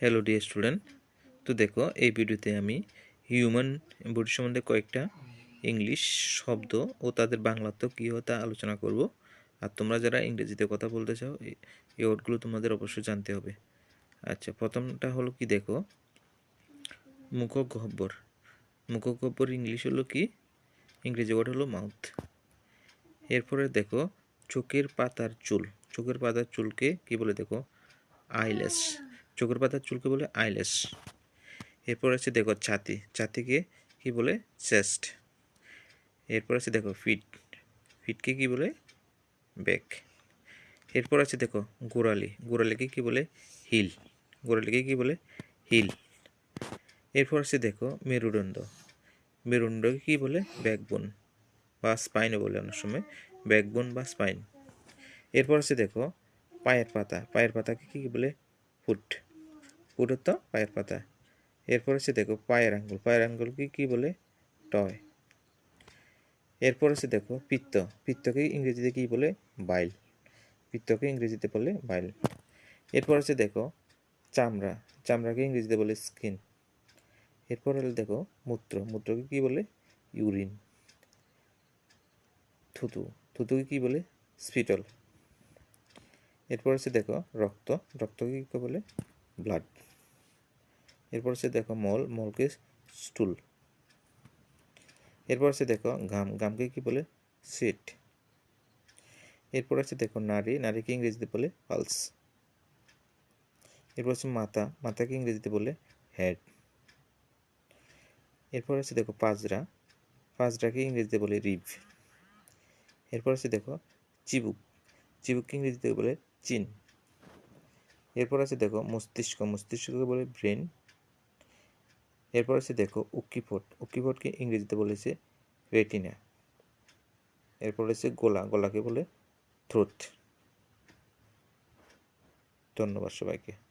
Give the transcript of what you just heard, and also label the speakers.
Speaker 1: Hello dear student তো দেখো, এই ভিডিওতে আমি হিউম্যান বডি সম্বন্ধে কয়েকটা ইংলিশ শব্দ ও তাদের বাংলা তো কী হয় তা আলোচনা করব। আর তোমরা যারা ইংরেজিতে কথা বলতে চাও এই- ওয়ার্ডগুলো তোমাদের অবশ্যই জানতে হবে। আচ্ছা প্রথমটা হলো কি দেখো? মুখগহ্বর। মুখগহ্বর ইংলিশ হলো কি? ইংরেজি ওয়ার্ড হলো মাউথ এরপরে দেখো, চোখের পাতার চুল। চোখের পাতার চুলকে কি বলে দেখো? আইলেস চোখের পাতার চুলকে বলে আইলেস। এরপর আছে দেখো ছাতি। ছাতিকে কি বলে? চেস্ট। এরপর আছে দেখো ফিট। ফিটকে কি বলে? ব্যাক এরপর আছে দেখো গোড়ালি। গোড়ালিকে কি বলে? হিল। গোড়ালিকে কি বলে? হিল। এরপর আছে দেখো মেরুদণ্ড। মেরুদণ্ডকে কি বলে? ব্যাকবোন বা স্পাইনও বলে অনেক সময়। ব্যাকবোন বা স্পাইন। এরপর আছে দেখো পায়ের পাতা। পায়ের পাতাকে কি বলে? ফুট তো পায়ের পাতা। এরপর আছে দেখো পায়ের আঙ্গুল। পায়ের আঙ্গুলকে কি বলে? টয়। এরপর আছে দেখো পিত্ত। পিত্তকে ইংরেজিতে কি বলে? বাইল। পিত্তকে ইংরেজিতে বলে বাইল। এরপর আছে দেখো চামড়া। চামড়াকে ইংরেজিতে বলে স্কিন। এরপর হলো দেখো মূত্র। মূত্রকে কি বলে? ইউরিন। থুতু। থুতুকে কি বলে? স্পিটল। এরপর আছে দেখো রক্ত। রক্তকে কী বলে? ব্লাড। এরপর আছে দেখো মল মলকে স্টুল। এরপর আছে দেখো ঘাম, ঘামকে কি বলে? সিট। এরপর আছে দেখো নারী, নারীকে ইংরেজিতে বলে পালস। এরপর আছে মাথা মাথাকে ইংরেজিতে বলে হেড। এরপর আছে দেখো পাজরা, পাজরাকে ইংরেজিতে বলে রিভ এরপর আছে দেখো চিবুক, চিবুককে ইংরেজিতে বলে চিন। এরপর আছে দেখো মস্তিষ্ক, মস্তিষ্ককে বলে ব্রেন। এরপর আছে দেখো উকিপট উকিপটকে ইংরেজিতে বলেছে রেটিনা। এরপর আছে গোলা। গোলাকে বলে থ্রুথ ধন্যবাদ সবাইকে।